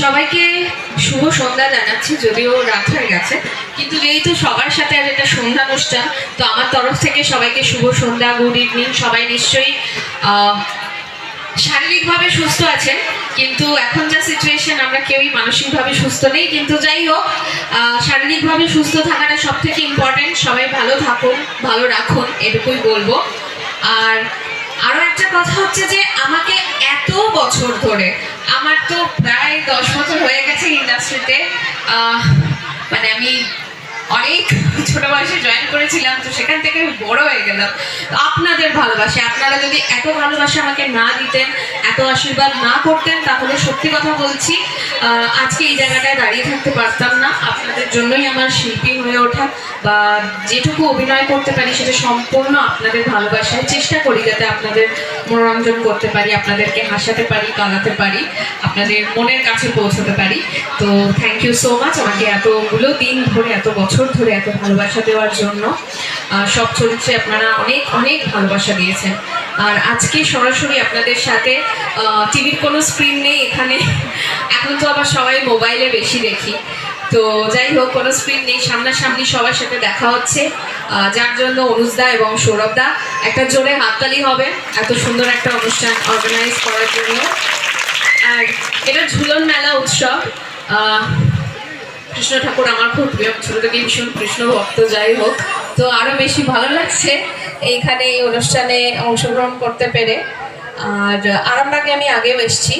সবাইকে শুভ সন্ধ্যা জানাচ্ছি, যদিও রাত হয়ে গেছে, কিন্তু যেহেতু সবার সাথে একটা সন্ধ্যা অনুষ্ঠান তো আমার তরফ থেকে সবাইকে শুভ সন্ধ্যা গুড ইভিনিং সবাই নিশ্চয়ই শারীরিকভাবে সুস্থ আছেন, কিন্তু এখন যা সিচুয়েশন আমরা কেউই মানসিকভাবে সুস্থ নেই, কিন্তু যাই হোক শারীরিকভাবে সুস্থ থাকাটা সব থেকে ইম্পর্টেন্ট সবাই ভালো থাকুন, ভালো রাখুন, এটুকুই বলব। আর আরও একটা কথা হচ্ছে যে, আমাকে এত বছর ধরে আমার তো প্রায় দশ বছর হয়ে গেছে ইন্ডাস্ট্রিতে মানে আমি অনেক ছোট বয়সে জয়েন করেছিলাম, তো সেখান থেকে আমি বড় হয়ে গেলাম। আপনাদের ভালোবাসে, আপনারা যদি এত ভালোবাসা আমাকে না দিতেন, এত আশীর্বাদ না করতেন, তাহলে সত্যি কথা বলছি আজকে এই জায়গাটায় দাঁড়িয়ে থাকতে পারতাম না। আপনাদের জন্যই আমার শিল্পী হয়ে ওঠা বা যেটুকু অভিনয় করতে পারি সেটা সম্পূর্ণ আপনাদের ভালোবাসায়। চেষ্টা করি যাতে আপনাদের মনোরঞ্জন করতে পারি, আপনাদেরকে হাসাতে পারি কাঁদাতে পারি, আপনাদের মনের কাছে পৌঁছতে পারি। তো থ্যাংক ইউ সো মাচ আমাকে এতগুলো দিন ধরে, এত বছর ধরে এত ভালোবাসা দেওয়ার জন্য। সব চরিত্রে আপনারা অনেক অনেক ভালোবাসা দিয়েছেন। আর আজকে সরাসরি আপনাদের সাথে টিভির কোনো স্ক্রিন নেই, এখানে আবার সবাই মোবাইলে বেশি দেখি। তো যাই হোক, কোনো স্ক্রিন নেই। সামনাসামনি সবার সাথে দেখা হচ্ছে। যার জন্য অনুজদা এবং সৌরভদা, একটা জোরে হাততালি হবে। এত সুন্দর একটা অনুষ্ঠান অর্গানাইজ করার জন্য। আর এটা ঝুলন মেলা উৎসব। কৃষ্ণ ঠাকুর আমার খুব প্রিয়। ছোট থেকে ভীষণ কৃষ্ণ ভক্ত, যাই হোক। তো আরও বেশি ভালো লাগছে এইখানে এই অনুষ্ঠানে অংশগ্রহণ করতে পেরে। আর আরামবাগে আমি আগেও এসেছি।